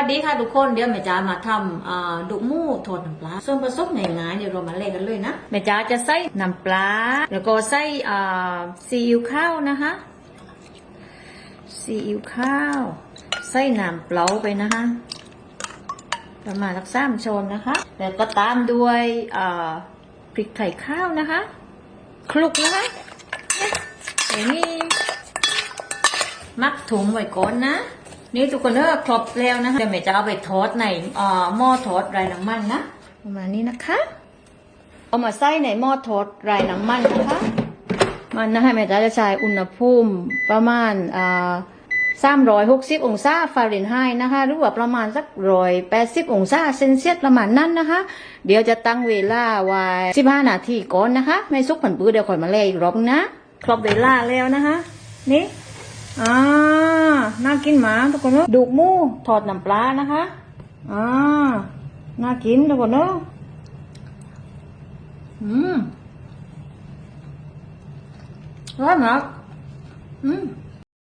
สวัสดีค่ะทุกคนเดี๋ยวแม่จ๋ามาทำดุกมูทอดน้ำปลาส่วนผสมง่ายๆเดี๋ยวเรามาเล่นกันเลยนะแม่จ๋าจะใส่น้ำปลาแล้วก็ใส่ซีอิ๊วข้าวนะคะซีอิ๊วข้าวใส่น้ำเปล่าไปนะคะประมาณสักสามช้อนนะคะ แล้วก็ตามด้วยพริกไทยข้าวนะคะคลุกนะคะเนี่ยอย่างนี้มักถุงไว้ก่อนนะ นี่ทุกคนเออครบแล้วนะคะเดี๋ยวแม่จะเอาไปทอดในอ่อหม้อทอดไร้น้ำมันนะประมาณนี้นะคะ เอามาใส่ในหม้อทอดไร้น้ำมันนะคะ มันนะคะแม่จะใช้อุณหภูมิประมาณอ่าสามร้อยหกสิบองศาฟาเรนไฮต์นะคะ หรือว่าประมาณสักร้อยแปดสิบองศาเซนเซียสประมาณนั้นนะคะ เดี๋ยวจะตั้งเวลาไว้สิบห้านาทีก่อนนะคะ ไม่ซุกผันปื้อเดี๋ยวค่อยมาเล่อีกรอบนะ ครบเวลาแล้วนะคะ นี่อ่า น่ากินหมาทุกคนเนอะดูกมูทอดน้ำปลานะคะอ่าน่ากินทุกคนเนอะอืมอร่อยมากอืม